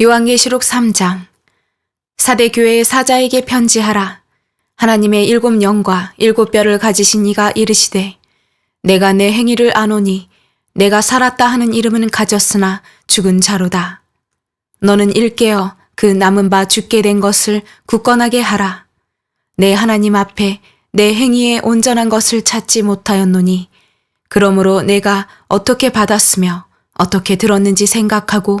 요한계시록 3장 사대 교회의 사자에게 편지하라. 하나님의 일곱 영과 일곱 뼈를 가지신 이가 이르시되 내가 내 행위를 아노니 내가 살았다 하는 이름은 가졌으나 죽은 자로다. 너는 일깨어 그 남은 바 죽게 된 것을 굳건하게 하라. 내 하나님 앞에 내 행위에 온전한 것을 찾지 못하였노니 그러므로 내가 어떻게 받았으며 어떻게 들었는지 생각하고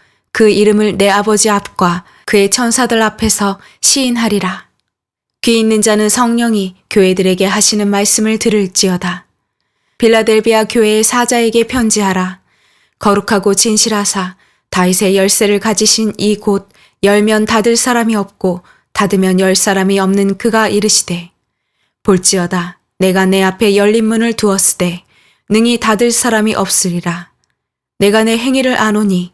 그 이름을 내 아버지 앞과 그의 천사들 앞에서 시인하리라. 귀 있는 자는 성령이 교회들에게 하시는 말씀을 들을지어다. 빌라델비아 교회의 사자에게 편지하라. 거룩하고 진실하사 다윗의 열쇠를 가지신 이 곳 열면 닫을 사람이 없고 닫으면 열 사람이 없는 그가 이르시되 볼지어다 내가 내 앞에 열린 문을 두었으되 능히 닫을 사람이 없으리라. 내가 내 행위를 아노니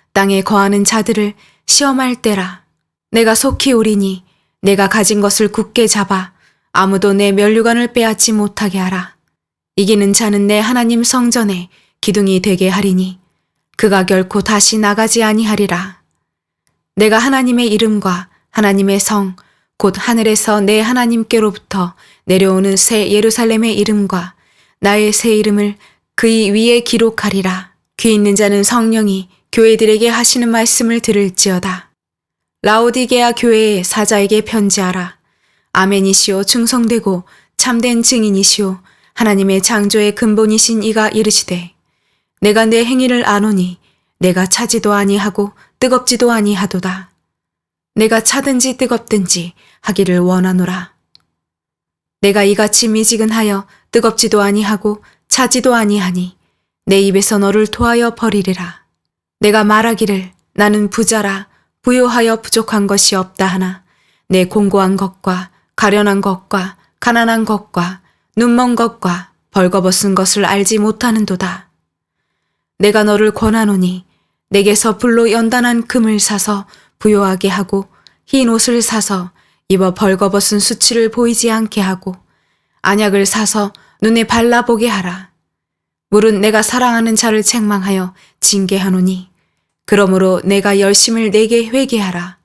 땅에 거하는 자들을 시험할 때라. 내가 속히 오리니 내가 가진 것을 굳게 잡아 아무도 내 면류관을 빼앗지 못하게 하라. 이기는 자는 내 하나님 성전에 기둥이 되게 하리니 그가 결코 다시 나가지 아니하리라. 내가 하나님의 이름과 하나님의 성, 곧 하늘에서 내 하나님께로부터 내려오는 새 예루살렘의 이름과 나의 새 이름을 그의 위에 기록하리라. 귀 있는 자는 성령이 교회들에게 하시는 말씀을 들을지어다. 라오디게아 교회의 사자에게 편지하라. 아멘이시오 충성되고 참된 증인이시오 하나님의 창조의 근본이신 이가 이르시되 내가 내 행위를 아노니 내가 차지도 아니하고 뜨겁지도 아니하도다. 내가 차든지 뜨겁든지 하기를 원하노라. 내가 이같이 미지근하여 뜨겁지도 아니하고 차지도 아니하니 내 입에서 너를 토하여 버리리라. 내가 말하기를 나는 부자라 부요하여 부족한 것이 없다 하나 내 공고한 것과 가련한 것과 가난한 것과 눈먼 것과 벌거벗은 것을 알지 못하는도다. 내가 너를 권하노니 내게서 불로 연단한 금을 사서 부요하게 하고 흰 옷을 사서 입어 벌거벗은 수치를 보이지 않게 하고 안약을 사서 눈에 발라보게 하라. 물은 내가 사랑하는 자를 책망하여 징계하노니 그러므로 내가 열심을 내게 회개하라.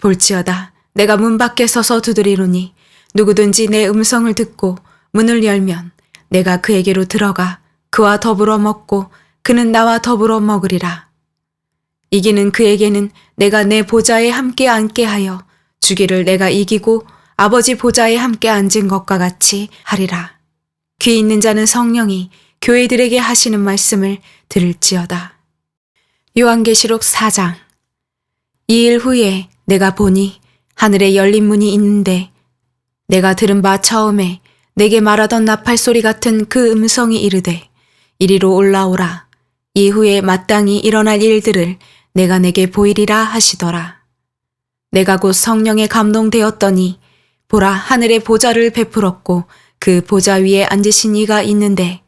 볼지어다 내가 문 밖에 서서 두드리노니 누구든지 내 음성을 듣고 문을 열면 내가 그에게로 들어가 그와 더불어 먹고 그는 나와 더불어 먹으리라. 이기는 그에게는 내가 내 보좌에 함께 앉게 하여 주기를 내가 이기고 아버지 보좌에 함께 앉은 것과 같이 하리라. 귀 있는 자는 성령이 교회들에게 하시는 말씀을 들을지어다. 요한계시록 4장 이 일 후에 내가 보니 하늘에 열린 문이 있는데 내가 들은 바 처음에 내게 말하던 나팔 소리 같은 그 음성이 이르되 이리로 올라오라 이후에 마땅히 일어날 일들을 내가 내게 보이리라 하시더라. 내가 곧 성령에 감동되었더니 보라 하늘의 보좌를 베풀었고 그 보좌 위에 앉으신 이가 있는데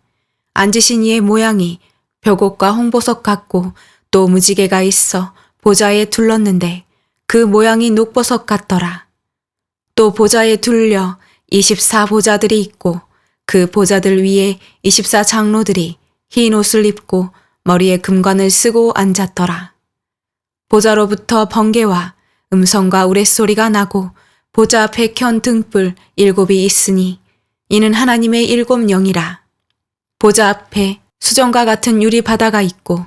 앉으신 이의 모양이 벽옷과 홍보석 같고 또 무지개가 있어 보좌에 둘렀는데 그 모양이 녹보석 같더라. 또 보좌에 둘려 24 보좌들이 있고 그 보좌들 위에 24 장로들이 흰 옷을 입고 머리에 금관을 쓰고 앉았더라. 보좌로부터 번개와 음성과 우레소리가 나고 보좌 앞에 켠 등불 일곱이 있으니 이는 하나님의 일곱 영이라. 보좌 앞에 수정과 같은 유리 바다가 있고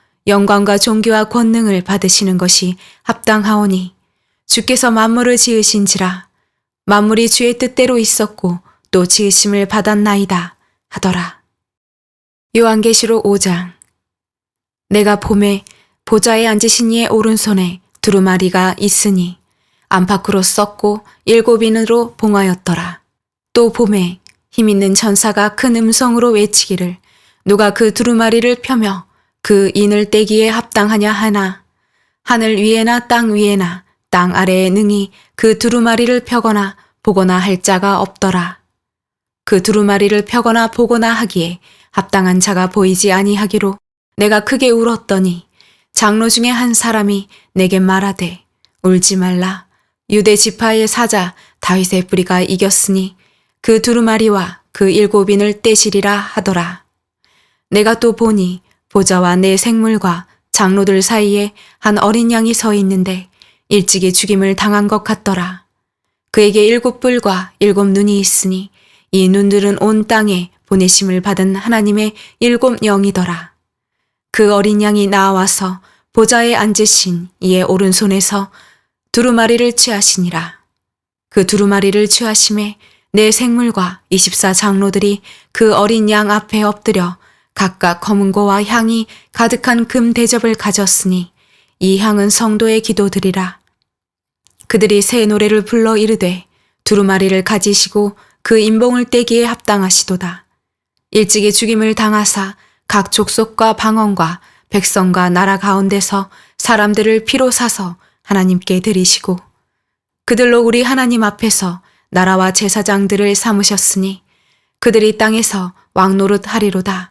영광과 존귀와 권능을 받으시는 것이 합당하오니 주께서 만물을 지으신지라 만물이 주의 뜻대로 있었고 또 지으심을 받았나이다 하더라. 요한계시록 5장 내가 봄에 보좌에 앉으신 이의 오른손에 두루마리가 있으니 안팎으로 썼고 일곱 인으로 봉하였더라. 또 봄에 힘 있는 천사가 큰 음성으로 외치기를 누가 그 두루마리를 펴며 그 인을 떼기에 합당하냐 하나 하늘 위에나 땅 위에나 땅 아래에 능히 그 두루마리를 펴거나 보거나 할 자가 없더라. 그 두루마리를 펴거나 보거나 하기에 합당한 자가 보이지 아니하기로 내가 크게 울었더니 장로 중에 한 사람이 내게 말하되 울지 말라 유대 지파의 사자 다윗의 뿌리가 이겼으니 그 두루마리와 그 일곱인을 떼시리라 하더라. 내가 또 보니 보좌와 내 생물과 장로들 사이에 한 어린 양이 서 있는데 일찍이 죽임을 당한 것 같더라. 그에게 일곱 뿔과 일곱 눈이 있으니 이 눈들은 온 땅에 보내심을 받은 하나님의 일곱 영이더라. 그 어린 양이 나와서 보좌에 앉으신 이의 오른손에서 두루마리를 취하시니라. 그 두루마리를 취하심에 내 생물과 24 장로들이 그 어린 양 앞에 엎드려 각각 검은고와 향이 가득한 금 대접을 가졌으니 이 향은 성도의 기도들이라. 그들이 새 노래를 불러 이르되 두루마리를 가지시고 그 인봉을 떼기에 합당하시도다. 일찍이 죽임을 당하사 각 족속과 방언과 백성과 나라 가운데서 사람들을 피로 사서 하나님께 드리시고 그들로 우리 하나님 앞에서 나라와 제사장들을 삼으셨으니 그들이 땅에서 왕노릇 하리로다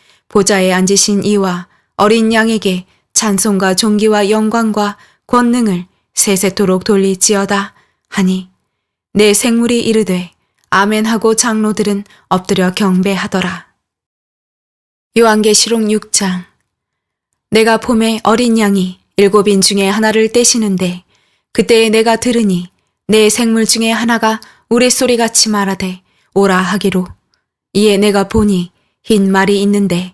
보좌에 앉으신 이와 어린 양에게 찬송과 존귀와 영광과 권능을 세세토록 돌리지어다 하니 내 생물이 이르되 아멘 하고 장로들은 엎드려 경배하더라. 요한계시록 6장 내가 봄에 어린 양이 일곱인 중에 하나를 떼시는데 그때에 내가 들으니 내 생물 중에 하나가 우레소리같이 말하되 오라 하기로 이에 내가 보니 흰 말이 있는데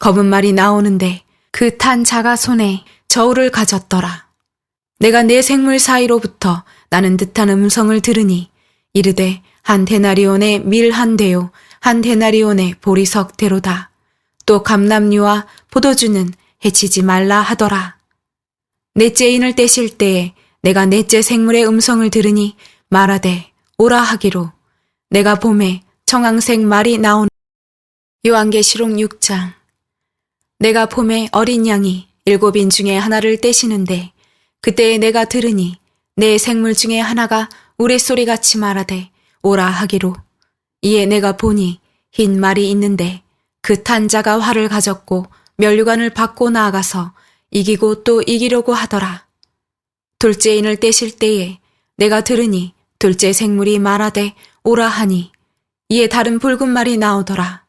검은 말이 나오는데 그 탄 자가 손에 저울을 가졌더라. 내가 내 생물 사이로부터 나는 듯한 음성을 들으니 이르되 한 데나리온의 밀 한 대요 한 데나리온의 보리석 대로다. 또 감남류와 포도주는 해치지 말라 하더라. 넷째 인을 떼실 때에 내가 넷째 생물의 음성을 들으니 말하되 오라 하기로 내가 봄에 청황색 말이 나오는 요한계시록 6장 내가 봄에 어린 양이 일곱인 중에 하나를 떼시는데 그때에 내가 들으니 내 생물 중에 하나가 우레소리같이 말하되 오라 하기로 이에 내가 보니 흰 말이 있는데 그 탄 자가 활을 가졌고 면류관을 받고 나아가서 이기고 또 이기려고 하더라. 둘째 인을 떼실 때에 내가 들으니 둘째 생물이 말하되 오라 하니 이에 다른 붉은 말이 나오더라.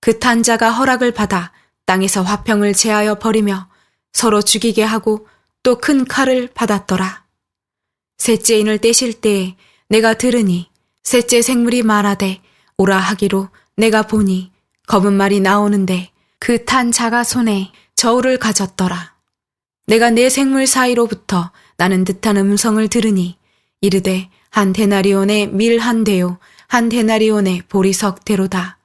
그 탄자가 허락을 받아 땅에서 화평을 제하여 버리며 서로 죽이게 하고 또 큰 칼을 받았더라. 셋째 인을 떼실 때에 내가 들으니 셋째 생물이 말하되 오라 하기로 내가 보니 검은 말이 나오는데 그 탄 자가 손에 저울을 가졌더라. 내가 내 생물 사이로부터 나는 듯한 음성을 들으니 이르되 한 데나리온의 밀 한 대요 한 데나리온의 보리석 대로다.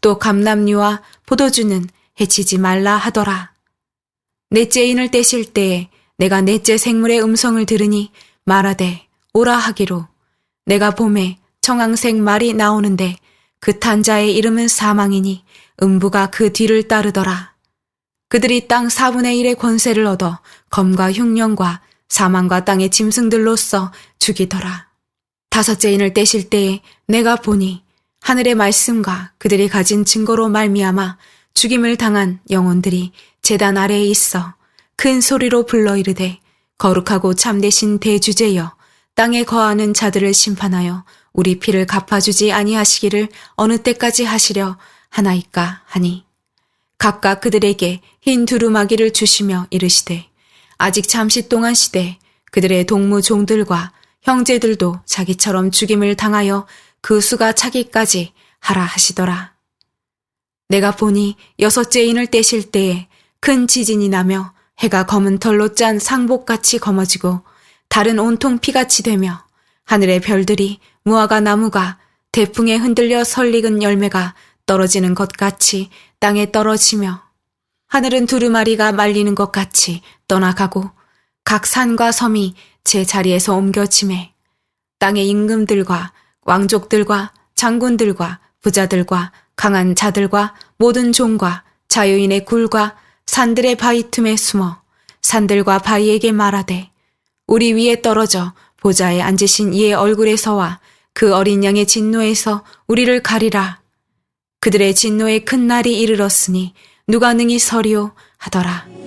또 감람류와 포도주는 해치지 말라 하더라. 넷째 인을 떼실 때에 내가 넷째 생물의 음성을 들으니 말하되 오라 하기로 내가 봄에 청황색 말이 나오는데 그 탄자의 이름은 사망이니 음부가 그 뒤를 따르더라. 그들이 땅 4분의 1의 권세를 얻어 검과 흉령과 사망과 땅의 짐승들로서 죽이더라. 다섯째 인을 떼실 때에 내가 보니 하늘의 말씀과 그들이 가진 증거로 말미암아 죽임을 당한 영혼들이 재단 아래에 있어 큰 소리로 불러 이르되 거룩하고 참되신 대주제여 땅에 거하는 자들을 심판하여 우리 피를 갚아주지 아니하시기를 어느 때까지 하시려 하나이까 하니 각각 그들에게 흰 두루마기를 주시며 이르시되 아직 잠시 동안 시되 그들의 동무 종들과 형제들도 자기처럼 죽임을 당하여 그 수가 차기까지 하라 하시더라. 내가 보니 여섯째 인을 떼실 때에 큰 지진이 나며 해가 검은 털로 짠 상복같이 검어지고 달은 온통 피같이 되며 하늘의 별들이 무화과 나무가 대풍에 흔들려 설익은 열매가 떨어지는 것 같이 땅에 떨어지며 하늘은 두루마리가 말리는 것 같이 떠나가고 각 산과 섬이 제 자리에서 옮겨짐에 땅의 임금들과 왕족들과 장군들과 부자들과 강한 자들과 모든 종과 자유인의 굴과 산들의 바위 틈에 숨어 산들과 바위에게 말하되 우리 위에 떨어져 보좌에 앉으신 이의 얼굴에서와 그 어린 양의 진노에서 우리를 가리라. 그들의 진노의 큰 날이 이르렀으니 누가 능히 서리오 하더라.